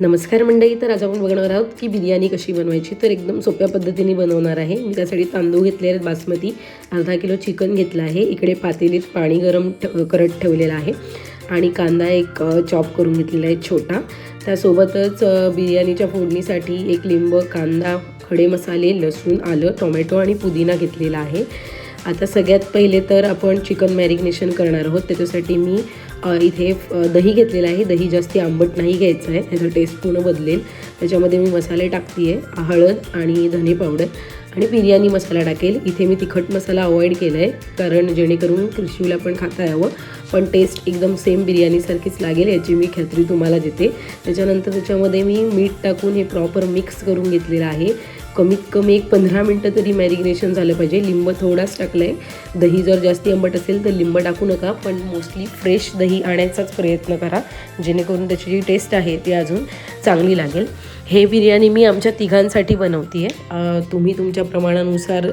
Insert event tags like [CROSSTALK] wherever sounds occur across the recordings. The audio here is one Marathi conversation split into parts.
नमस्कार मंडळी तर आज आपण बघणार आहोत की बिर्याणी कशी बनवायची तर एकदम सोप्या पद्धतीने बनवणार आहे. मी त्यासाठी तांदूळ घेतले आहेत बासमती अर्धा किलो चिकन घेतलं आहे. इकडे पातेलीत पाणी गरम ठ करत ठेवलेलं आहे. आणि कांदा एक चॉप करून घेतलेला आहे छोटा. त्यासोबतच बिर्याणीच्या फोडणीसाठी एक लिंब कांदा खडे मसाले लसूण आलं टोमॅटो आणि पुदिना घेतलेला आहे. आता सगळ्यात पहिले तर आपण चिकन मॅरिग्नेशन करणार आहोत. त्याच्यासाठी मी इथे दही घेतलेलं आहे. दही जास्ती आंबट नाही घ्यायचं आहे. त्याचा टेस्ट पूर्ण बदलेल. त्याच्यामध्ये मी मसाले टाकते आहे हळद आणि धने पावडर आणि बिर्याणी मसाला टाकेल. इथे मी तिखट मसाला अवॉइड केला आहे कारण जेणेकरून कृषीला पण खाता यावं. पण टेस्ट एकदम सेम बिर्याणीसारखीच लागेल. याची मी खात्री तुम्हाला देते. त्याच्यानंतर त्याच्यामध्ये मी मीठ टाकून हे प्रॉपर मिक्स करून घेतलेलं आहे. कमीत कमी एक पंधरा मिनटं तरी मॅरिग्नेशन झालं पाहिजे. लिंब थोडाच टाकलं आहे दही जर जास्ती आंबट असेल तर लिंब टाकू नका पण मोस्टली फ्रेश दही आणायचाच प्रयत्न करा जेणेकरून त्याची जी टेस्ट आहे ती अजून चांगली लागेल. हे बिर्याणी मी आमच्या तिघांसाठी बनवते आहे तुम्ही तुमच्या प्रमाणानुसार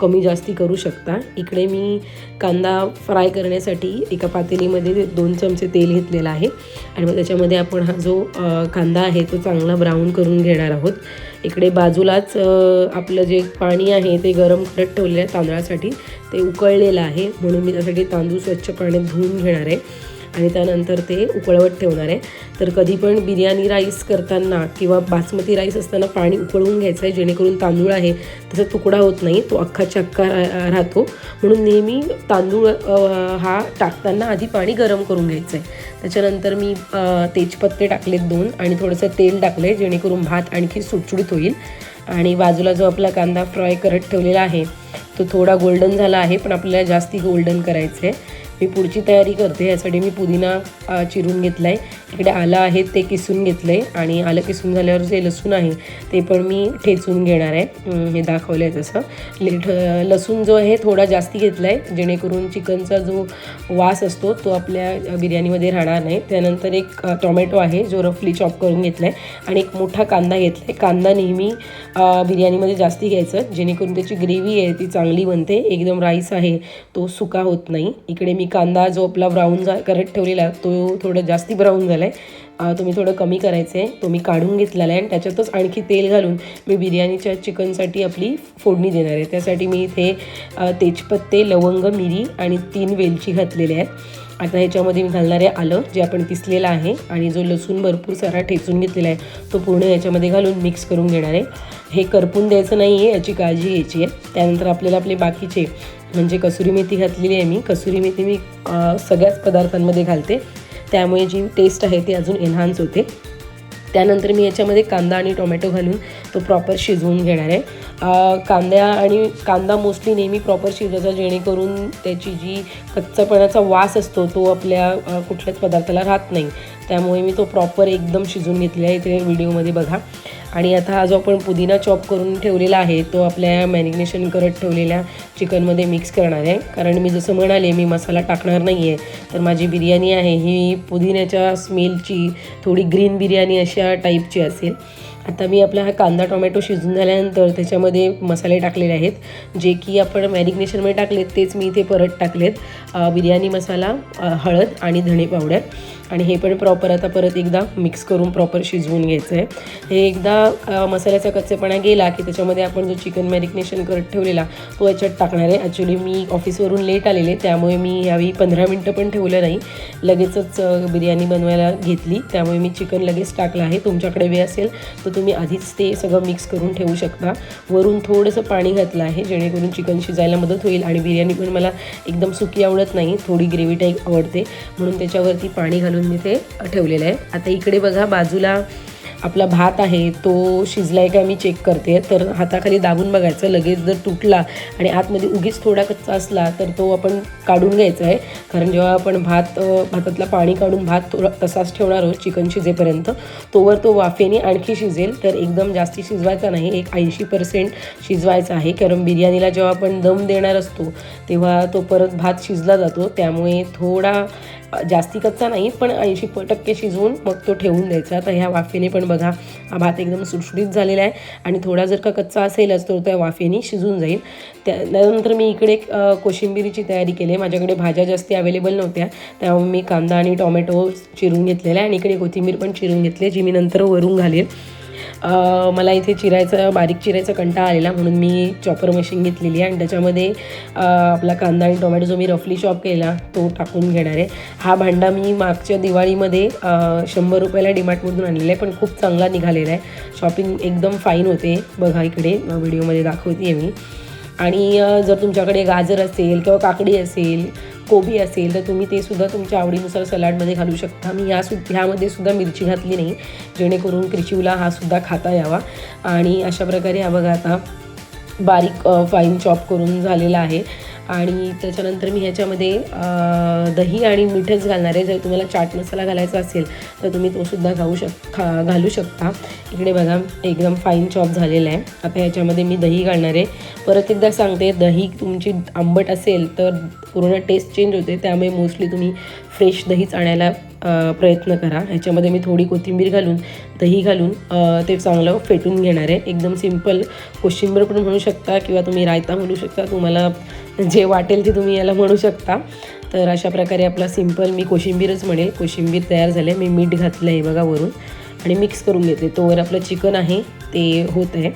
कमी जास्ती करू शकता. इकडे मी कांदा फ्राय करण्यासाठी एका पातेलीमध्ये दोन चमचे तेल घेतलेलं आहे. आणि मग त्याच्यामध्ये आपण हा जो कांदा आहे तो चांगला ब्राऊन करून घेणार आहोत. इकडे बाजूलाच आपलं जे पाणी आहे ते गरम करत ठेवलेलं आहे तांदळासाठी. ते उकळलेलं आहे. म्हणून मी त्यासाठी तांदूळ स्वच्छ पाण्यात धुवून घेणार आहे. आणि त्यानंतर ते उकळवत ठेवणार आहे. तर कधी पण बिर्याणी राईस करताना किंवा बासमती राईस असताना पाणी उकळवून घ्यायचं आहे जेणेकरून तांदूळ आहे त्याचा तुकडा होत नाही तो अख्खाच्या अख्खा रा- राहतो. म्हणून नेहमी तांदूळ हा टाकताना आधी पाणी गरम करून घ्यायचं आहे त्याच्यानंतर मी तेजपत्ते टाकलेत दोन आणि थोडंसं तेल टाकलं आहे जेणेकरून भात आणखी सुटसुडीत होईल. आणि बाजूला जो आपला कांदा फ्राय करत ठेवलेला आहे तो थोडा गोल्डन झाला आहे पण आपल्याला जास्ती गोल्डन करायचं आहे मी पुढची तयारी करते यासाठी मी पुदिना चिरून घेतला आहे इकडे आलं आहे ते किसून घेतलं आहे आणि आलं किसून झाल्यावर जे लसूण आहे ते पण मी ठेचून घेणार आहे. हे दाखवलं आहे तसं. लेट लसूण जो आहे थोडा जास्ती घेतला आहे जेणेकरून चिकनचा जो वास असतो तो आपल्या बिर्याणीमध्ये राहणार नाही. त्यानंतर एक टोमॅटो आहे जो रफली चॉप करून घेतला आहे आणि एक मोठा कांदा घेतला आहे कांदा नेहमी बिर्याणीमध्ये जास्ती घ्यायचं जेणेकरून त्याची ग्रेव्ही आहे ती चांगली बनते. एकदम राईस आहे तो सुका होत नाही. इकडे मी कांदा जो आपला ब्राऊन जा करत ठेवलेला तो थोडं जास्ती ब्राऊन झाला आहे तुम्ही थोडं कमी करायचं आहे तो मी काढून घेतलेला आहे आणि त्याच्यातच आणखी तेल घालून मी बिर्याणीच्या चिकनसाठी आपली फोडणी देणार आहे. त्यासाठी मी इथे तेजपत्ते लवंग मिरी आणि तीन वेलची घातलेले आहेत. आता ह्याच्यामध्ये मी घालणार आहे आलं जे आपण किसलेलं आहे आणि जो लसूण भरपूर सारा ठेचून घेतलेला आहे तो पूर्ण याच्यामध्ये घालून मिक्स करून घेणार आहे. हे करपून द्यायचं नाही आहे याची काळजी घ्यायची आहे. त्यानंतर आपल्याला आपले बाकीचे म्हणजे कसुरी मेथी घातलेली आहे मी. कसुरी मेथी मी सगळ्याच पदार्थांमध्ये घालते. त्यामुळे जी टेस्ट आहे ती अजून एन्हान्स होते. त्यानंतर मी याच्यामध्ये कांदा आणि टोमॅटो घालून तो प्रॉपर शिजवून घेणार आहे. कांद्या आणि कांदा मोस्टली नेहमी प्रॉपर शिजवायचा जेणेकरून त्याची जी कच्चापणाचा वास असतो तो आपल्या कुठल्याच पदार्थाला राहत नाही. त्यामुळे मी तो प्रॉपर एकदम शिजवून घेतलेला आहे इथे व्हिडिओमध्ये बघा. आणि आता हा जो आपण पुदिना चॉप करून ठेवलेला आहे तो आपल्या मॅरिनेशन करत ठेवलेल्या चिकनमध्ये मिक्स करणार आहे. कारण मी जसं म्हणाले मी मसाला टाकणार नाही आहे तर माझी बिर्याणी आहे ही पुदिन्याच्या स्मेलची थोडी ग्रीन बिर्याणी अशा टाईपची असेल. आता मी आपला हा कांदा टोमॅटो शिजून झाल्यानंतर त्याच्यामध्ये मसाले टाकलेले आहेत. जे की आपण मॅरिग्नेशनमध्ये टाकलेत तेच मी इथे परत टाकलेत. बिर्याणी मसाला हळद आणि धणे पावडर. आणि हे पण प्रॉपर आता परत एकदा मिक्स करून प्रॉपर शिजवून घ्यायचं आहे हे एकदा मसाल्याचा कच्चेपणा गेला की त्याच्यामध्ये आपण जो चिकन मॅरिग्नेशन करत ठेवलेला तो याच्यात टाकणार आहे. ॲक्च्युली मी ऑफिसवरून लेट आलेले त्यामुळे मी यावेळी पंधरा मिनटं पण ठेवलं नाही. लगेचच बिर्याणी बनवायला घेतली. त्यामुळे मी चिकन लगेच टाकलं आहे. तुमच्याकडे वेळ असेल तर तुम्ही आधीच ते सगळं मिक्स करून ठेवू शकता. वरून थोडंसं पाणी घातलं आहे जेणेकरून चिकन शिजायला मदत होईल आणि बिर्याणी पण मला एकदम सुकी आवडत नाही. थोडी ग्रेव्ही टाईप आवडते. म्हणून त्याच्यावरती पाणी घालून मी ते ठेवलेलं आहे. आता इकडे बघा बाजूला आपला भात आहे तो शिजला आहे का मी चेक करते. तर हाताखाली दाबून बघायचं लगेच जर तुटला आणि आतमध्ये उगीच थोडा कच्चा असला तर तो आपण काढून घ्यायचा आहे. कारण जेव्हा आपण भात भातातला पाणी काढून भात थोडा तसाच ठेवणार आहोत चिकन शिजेपर्यंत तोवर तो वाफेने आणखी शिजेल. तर एकदम जास्ती शिजवायचा नाही एक ऐंशी पर्सेंट शिजवायचा आहे. कारण बिर्याणीला जेव्हा आपण दम देणार असतो तेव्हा तो परत भात शिजला जातो. त्यामुळे थोडा जास्ती कच्चा नाही पण ऐंशी टक्के शिजवून मग तो ठेवून द्यायचा. तर ह्या वाफेने पण बघा हा भात एकदम सुटसुटीत झालेला आहे. आणि थोडा जर का कच्चा असेलच तर त्या वाफेने शिजून जाईल. त्यानंतर मी इकडे कोशिंबिरीची तयारी केली आहे. माझ्याकडे भाज्या जास्ती अवेलेबल नव्हत्या. त्यामुळे मी कांदा आणि टोमॅटो चिरून घेतलेला आहे. आणि इकडे कोथिंबीर पण चिरून घेतली जी मी नंतर वरून घालेल. मला इथे चिरायचं बारीक चिरायचा कंटाळा आलेला म्हणून मी चॉपर मशीन घेतलेली आहे. आणि त्याच्यामध्ये आपला कांदा आणि टोमॅटो जो मी रफली चॉप केला तो टाकून घेणार आहे. हा भांडा मी मागच्या दिवाळीमध्ये शंभर रुपयाला डिमार्टमधून आणलेला आहे पण खूप चांगला निघालेला आहे. शॉपिंग एकदम फाईन होते बघा इकडे व्हिडिओमध्ये दाखवते आहे मी. आणि जर तुमच्याकडे गाजर असेल किंवा काकडी असेल कोबी असेल तर तुम्ही ते सुद्धा तुमच्या आवडीनुसार सलाडमध्ये घालू शकता. मी ह्या सु ह्यामध्ये सुद्धा मिरची घातली नाही जेणेकरून क्रिचिवला हा सुद्धा खाता यावा. आणि अशा प्रकारे हा बघा आता बारीक फाईन चॉप करून झालेला आहे. आणि त्याच्यानंतर मी ह्याच्यामध्ये दही आणि मीठच घालणार आहे. जर तुम्हाला चाट मसाला घालायचा असेल तर तुम्ही तो सुद्धा घालू शक खा घालू शकता. इकडे बघा एकदम फाईन चॉप झालेला आहे. आता ह्याच्यामध्ये मी दही घालणार आहे. परत एकदा सांगते दही तुमची आंबट असेल तर पूर्ण टेस्ट चेंज होते. त्यामुळे मोस्टली तुम्ही फ्रेश दहीच आणायला प्रयत्न करा. ह्याच्यामध्ये मी थोडी कोथिंबीर घालून दही घालून ते चांगलं फेटून घेणार आहे. एकदम सिंपल कोशिंबीर पण म्हणू शकता किंवा तुम्ही रायता म्हणू शकता. तुम्हाला जे वाटेल ते तुम्ही याला म्हणू शकता. तर अशा प्रकारे आपला सिंपल मी कोशिंबीरच म्हणेल. कोशिंबीर तयार झाले मी मीठ घातलं आहे बघा वरून. आणि मिक्स करून घेते. तोवर आपलं चिकन आहे. ते होत आहे.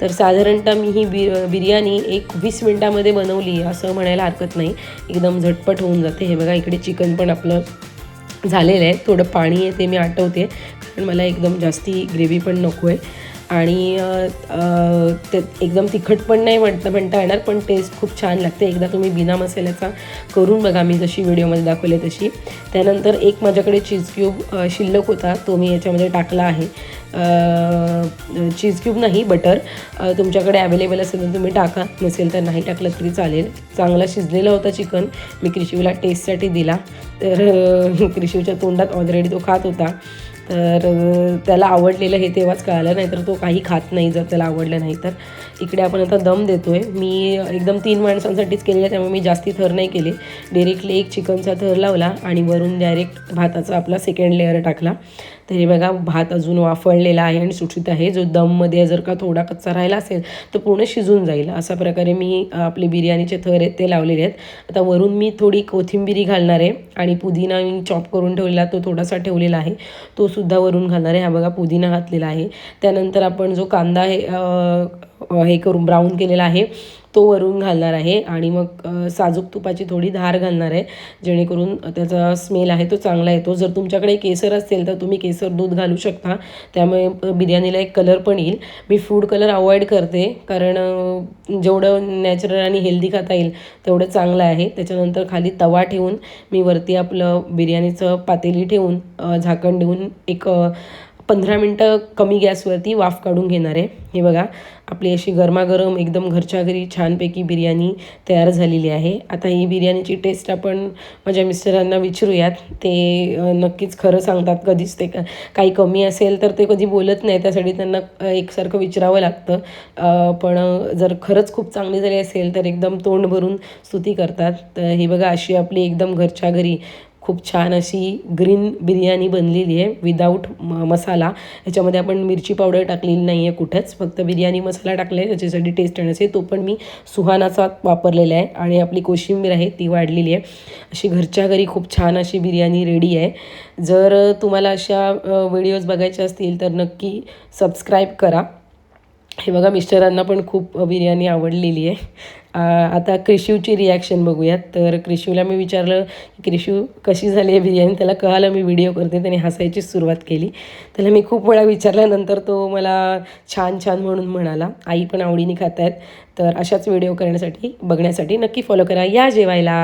तर साधारणतः मी ही बि बिर्याणी एक वीस मिनटामध्ये बनवली असं म्हणायला हरकत नाही. एकदम झटपट होऊन जाते. हे बघा इकडे चिकन पण आपलं झालेलं आहे. थोडं पाणी आहे ते मी आटवते. कारण मला एकदम जास्ती ग्रेव्ही पण नको आहे आणि ते एकदम तिखट पण नाही म्हणता म्हणता येणार पण टेस्ट खूप छान लागते. एकदा तुम्ही बिना मसाल्याचा करून बघा मी जशी व्हिडिओमध्ये दाखवले तशी. त्यानंतर एक माझ्याकडे चीज क्यूब शिल्लक होता तो मी याच्यामध्ये टाकला आहे. चीज क्यूब नाही बटर तुमच्याकडे अवेलेबल असेल तर तुम्ही टाका. नसेल तर नाही टाकलं तरी चालेल. चांगला शिजलेला होता चिकन मी क्रिशिवला टेस्टसाठी दिला. तर [LAUGHS] क्रिशिवच्या तोंडात ऑलरेडी तो खात होता. तर त्याला आवडलेलं हे तेव्हाच कळालं नाही तर तो काही खात नाही जर त्याला आवडलं नाही. तर इकडे आपण आता दम देतो आहे मी एकदम तीन माणसांसाठीच केलेलं त्यामुळे मी जास्ती थर नाही केले. डिरेक्टली एक चिकनचा थर लावला आणि वरून डायरेक्ट भाताचा आपला सेकंड लेअर टाकला. तर हे बघा भात अजून वाफळलेला आहे आणि सुटसुटीत आहे. जो दममध्ये जर का थोडा कच्चा राहिला असेल तर पूर्ण शिजून जाईल. अशा प्रकारे मी आपले बिर्याणीचे थर आहेत ते लावलेले आहेत. आता वरून मी थोडी कोथिंबिरी घालणार आहे आणि पुदिना मी चॉप करून ठेवलेला तो थोडासा ठेवलेला आहे. तो सुद्धा वरून घालणार आहे. हा बघा पुदिना घातलेला आहे. त्यानंतर आपण जो कांदा आहे हे करून ब्राऊन केलेला आहे. तो वरून घालणार आहे आणि मग साजूक तुपाची थोडी धार घालणार आहे. जेणेकरून त्याचा स्मेल आहे तो चांगला येतो. जर तुमच्याकडे केसर असेल तर तुम्ही केसर दूध घालू शकता. त्यामुळे बिर्याणीला एक कलर पण येईल. मी फूड कलर अवॉइड करते कारण जेवढं नॅचरल आणि हेल्दी खाता येईल तेवढं चांगलं आहे. त्याच्यानंतर खाली तवा ठेवून मी वरती आपलं बिर्याणीचं पातेली ठेवून झाकण देऊन एक पंधरा मिनटं कमी गॅसवरती वाफ काढून घेणार आहे. हे बघा आपली अशी गरमागरम एकदम घरच्या घरी छानपैकी बिर्याणी तयार झालेली आहे. आता ही बिर्याणीची टेस्ट आपण माझ्या मिस्टरांना विचारूयात. ते नक्कीच खरं सांगतात कधीच ते काही कमी असेल तर ते कधी बोलत नाही. त्यासाठी त्यांना एकसारखं विचारावं लागतं. पण जर खरंच खूप चांगली झाली असेल तर एकदम तोंड भरून स्तुती करतात. तर हे बघा अशी आपली एकदम घरच्या घरी खूप छान अशी ग्रीन बिर्याणी बनलेली आहे विदाऊट मसाला. ह्याच्यामध्ये आपण मिरची पावडर टाकलेली नाही आहे कुठंच फक्त बिर्याणी मसाला टाकला आहे त्याच्यासाठी टेस्ट येण्यासाठी तो पण मी सुहानाचा वापरलेला आहे आणि आपली कोशिंबीर आहे ती वाढलेली आहे. अशी घरच्या घरी खूप छान अशी बिर्याणी रेडी आहे. जर तुम्हाला अशा व्हिडिओज बघायचे असतील तर नक्की सबस्क्राईब करा. हे बघा मिस्टरांना पण खूप बिर्याणी आवडलेली आहे. आता क्रिशिवची रिॲक्शन बघूयात. तर क्रिशिवला मी विचारलं की क्रिशिव कशी झाली आहे बिर्याणी? त्याला कळालं मी व्हिडिओ करते. त्याने हसायची सुरुवात केली. त्याला मी खूप वेळा विचारल्यानंतर तो मला छान छान म्हणून म्हणाला आई पण आवडीने खात आहेत तर अशाच व्हिडिओ करण्यासाठी बघण्यासाठी नक्की फॉलो करा. या जेवायला.